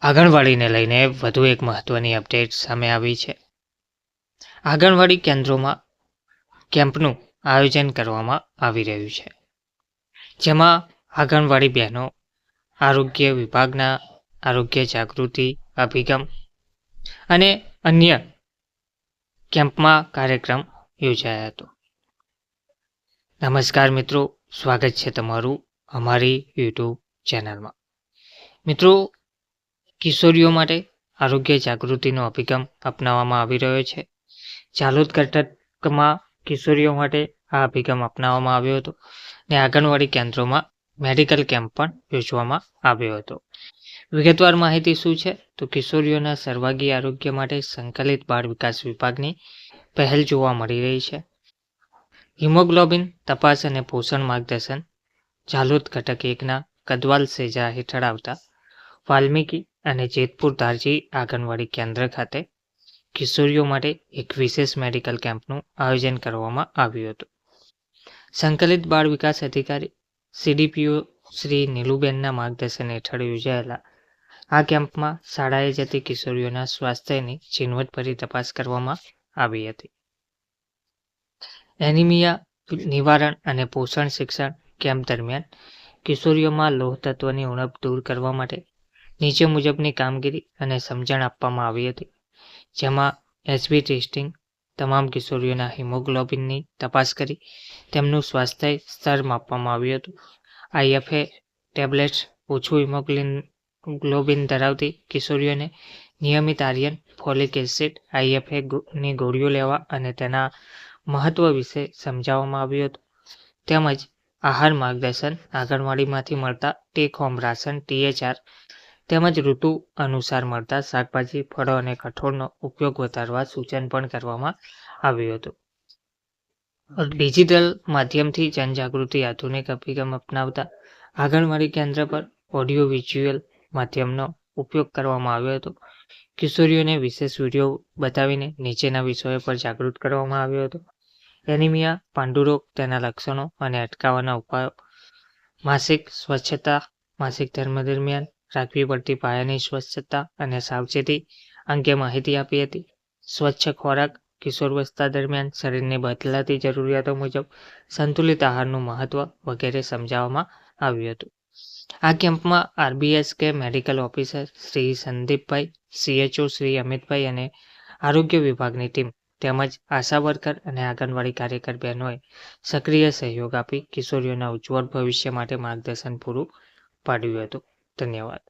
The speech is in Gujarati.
આંગણવાડીને લઈને વધુ એક મહત્વની અપડેટ સામે આવી છે. આંગણવાડી કેન્દ્રોમાં કેમ્પનું આયોજન કરવામાં આવી રહ્યું છે. જેમાં આંગણવાડી બહેનો, આરોગ્ય વિભાગના આરોગ્ય જાગૃતિ અભિગમ અને અન્ય કેમ્પમાં કાર્યક્રમ યોજાયો હતો. નમસ્કાર મિત્રો, સ્વાગત છે તમારું અમારી યુટ્યુબ ચેનલમાં. મિત્રો કિશોરીઓ માટે આરોગ્ય જાગૃતિનો અભિગમ અપનાવવામાં આવી રહ્યો છે. ચાલુદ કર્ણાટકમાં કિશોરીઓ માટે આ અભિગમ અપનાવવામાં આવ્યો હતો અને આંગણવાડી કેન્દ્રોમાં મેડિકલ કેમ્પ પણ યોજવામાં આવ્યો હતો. વિગતવાર માહિતી શું છે? તો કિશોરીઓના સર્વાગી આરોગ્ય માટે સંકલિત બાળ વિકાસ વિભાગની પહેલ જોવા મળી રહી છે. હિમોગ્લોબિન તપાસ અને પોષણ માર્ગદર્શન ઝાલોદ ઘટક એકના કદવાલ સેજા હેઠળ આવતા વાલ્મીકી અને જેતપુર ધારજી આંગણવાડી કેન્દ્ર ખાતે કિશોરીઓ માટે એક વિશેષ મેડિકલ કેમ્પનું આયોજન કરવામાં આવ્યું હતું. સંકલિત બાળ વિકાસ અધિકારી સીડીપીઓ શ્રી નીલુબેનના માર્ગદર્શન હેઠળ યોજાયેલા આ કેમ્પમાં શાળાએ જતી કિશોરીઓના સ્વાસ્થ્યની ઝીણવટભરી તપાસ કરવામાં આવી હતી. એનિમિયા નિવારણ અને પોષણ શિક્ષણ કેમ્પ દરમિયાન કિશોરીઓમાં લોહ તત્વની ઉણપ દૂર કરવા માટે નીચે મુજબની કામગીરી અને સમજણ આપવામાં આવી હતી, જેમાં એસબી ટેસ્ટિંગ તમામ કિશોરીઓના હિમોગ્લોબિનની તપાસ કરી, તેમનું સ્વાસ્થ્ય સ્તર માપવામાં આવ્યું હતું. આઈએફએ ટેબ્લેટ્સ ઓછું હિમોગ્લિન, ગ્લોબિન ધરાવતી કિશોરીઓને નિયમિત આર્યન ફોલિક એસિડ, આઈએફએ ની ગોળીઓ લેવા અને તેના મહત્વ વિશે સમજાવવામાં આવ્યું હતું. તેમજ આહાર માર્ગદર્શન આંગણવાડીમાંથી મળતા ટેક હોમ રાશન ટીએચઆર તેમજ ઋતુ અનુસાર મળતા શાકભાજી, ફળો અને કઠોળનો ઉપયોગ વધારવા સૂચન પણ કરવામાં આવ્યું હતું. ડિજિટલ માધ્યમથી જનજાગૃતિ, આધુનિક અભિગમ અપનાવતા, આંગણવાડી કેન્દ્ર પર ઓડિયો વિઝ્યુઅલ માધ્યમનો ઉપયોગ કરવામાં આવ્યો હતો. કિશોરીઓને વિશેષ વીડિયો બતાવીને નીચેના વિષયો પર જાગૃત કરવામાં આવ્યો હતો. એનિમિયા, પાંડુરોગ, તેના લક્ષણો અને અટકાવવાના ઉપાયો, માસિક સ્વચ્છતા, માસિક ધર્મ દરમિયાન રાખવી પડતી પાયાની સ્વચ્છતા અને સાવચેતી અંગે માહિતી આપી હતી. સ્વચ્છ ખોરાક કિશોરવસ્થા દરમિયાન શરીરની બદલાતી જરૂરિયાતો મુજબ સંતુલિત આહારનું મહત્વ વગેરે સમજાવવામાં આવ્યું હતું. આ કેમ્પમાં આરબીએસ કે મેડિકલ ઓફિસર શ્રી સંદીપભાઈ, સીએચઓ શ્રી અમિતભાઈ અને આરોગ્ય વિભાગની ટીમ તેમજ આશા વર્કર અને આંગણવાડી કાર્યકર બહેનોએ સક્રિય સહયોગ આપી કિશોરીઓના ઉજ્જવળ ભવિષ્ય માટે માર્ગદર્શન પૂરું પાડ્યું હતું. ધન્યવાદ.